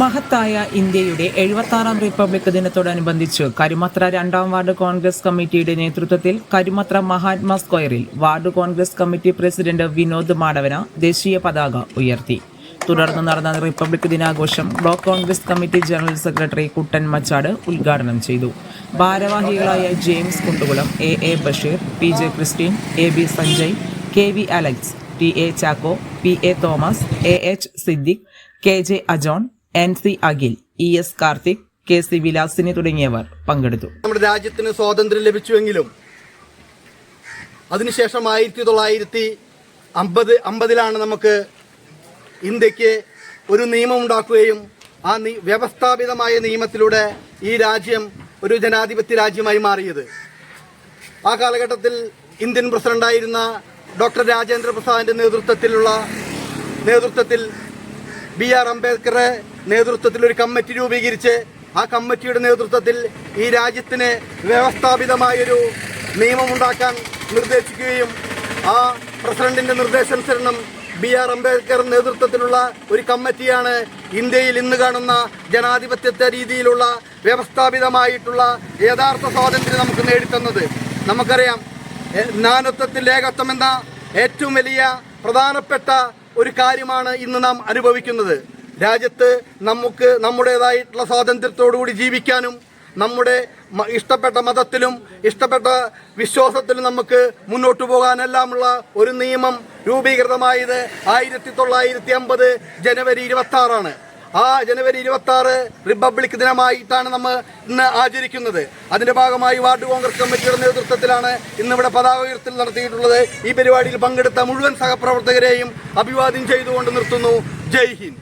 മഹത്തായ ഇന്ത്യയുടെ എഴുപത്താറാം റിപ്പബ്ലിക് ദിനത്തോടനുബന്ധിച്ച് കരുമത്ര രണ്ടാം വാർഡ് കോൺഗ്രസ് കമ്മിറ്റിയുടെ നേതൃത്വത്തിൽ കരുമത്ര മഹാത്മാ സ്ക്വയറിൽ ward Congress committee president Vinod Madavana ദേശീയ പതാക ഉയർത്തി. തുടർന്ന് നടന്ന റിപ്പബ്ലിക് ദിനാഘോഷം block Congress committee general secretary Kuttan Machad ഉദ്ഘാടനം ചെയ്തു. ഭാരവാഹികളായ James Kundukulam A A Basheer P J Christine A B Sanjay K V Alex T A Chacko P A Thomas A H Siddique K J Ajon N C Akhil E S Karthik K C Vilasini തുടങ്ങിയവർ പങ്കെടുത്തു. നമ്മുടെ രാജ്യത്തിന് സ്വാതന്ത്ര്യം ലഭിച്ചുവെങ്കിലും അതിനുശേഷം ആയിരത്തി തൊള്ളായിരത്തി അമ്പത് അമ്പതിലാണ് നമുക്ക് ഇന്ത്യയ്ക്ക് ഒരു നിയമം ഉണ്ടാക്കുകയും ആ വ്യവസ്ഥാപിതമായ നിയമത്തിലൂടെ ഈ രാജ്യം ഒരു ജനാധിപത്യ രാജ്യമായി മാറിയത്. ആ കാലഘട്ടത്തിൽ ഇന്ത്യൻ പ്രസിഡന്റായിരുന്ന ഡോക്ടർ രാജേന്ദ്ര പ്രസാദിന്റെ നേതൃത്വത്തിലുള്ള നേതൃത്വത്തിൽ ബി ആർ അംബേദ്കറെ നേതൃത്വത്തിൽ ഒരു കമ്മിറ്റി രൂപീകരിച്ച് ആ കമ്മിറ്റിയുടെ നേതൃത്വത്തിൽ ഈ രാജ്യത്തിന് വ്യവസ്ഥാപിതമായൊരു നിയമമുണ്ടാക്കാൻ നിർദ്ദേശിക്കുകയും ആ പ്രസിഡന്റിന്റെ നിർദ്ദേശാനുസരണം ബി ആർ അംബേദ്കർ നേതൃത്വത്തിലുള്ള ഒരു കമ്മിറ്റിയാണ് ഇന്ത്യയിൽ ഇന്ന് കാണുന്ന ജനാധിപത്യത്തെ രീതിയിലുള്ള വ്യവസ്ഥാപിതമായിട്ടുള്ള യഥാർത്ഥ സ്വാതന്ത്ര്യം നമുക്ക് നേടിത്തന്നത്. നമുക്കറിയാം നാനത്വത്തിൽ ഏകത്വം എന്ന ഏറ്റവും വലിയ പ്രധാനപ്പെട്ട ഒരു കാര്യമാണ് ഇന്ന് നാം അനുഭവിക്കുന്നത്. രാജ്യത്ത് നമുക്ക് നമ്മുടേതായിട്ടുള്ള സ്വാതന്ത്ര്യത്തോടുകൂടി ജീവിക്കാനും നമ്മുടെ ഇഷ്ടപ്പെട്ട മതത്തിലും ഇഷ്ടപ്പെട്ട വിശ്വാസത്തിലും നമുക്ക് മുന്നോട്ട് പോകാനെല്ലാമുള്ള ഒരു നിയമം രൂപീകൃതമായത് ആയിരത്തി തൊള്ളായിരത്തി അമ്പത് ജനുവരി ഇരുപത്തി ആറാണ് ആ ജനുവരി ഇരുപത്തി ആറ് റിപ്പബ്ലിക് ദിനമായിട്ടാണ് നമ്മൾ ഇന്ന് ആചരിക്കുന്നത്. അതിന്റെ ഭാഗമായി വാർഡ് കോൺഗ്രസ് കമ്മിറ്റിയുടെ നേതൃത്വത്തിലാണ് ഇന്നിവിടെ പതാക ഉയർത്തൽ നടത്തിയിട്ടുള്ളത്. ഈ പരിപാടിയിൽ പങ്കെടുത്ത മുഴുവൻ സഹപ്രവർത്തകരെയും അഭിവാദ്യം ചെയ്തുകൊണ്ട് നിർത്തുന്നു. ജയ് ഹിന്ദ്.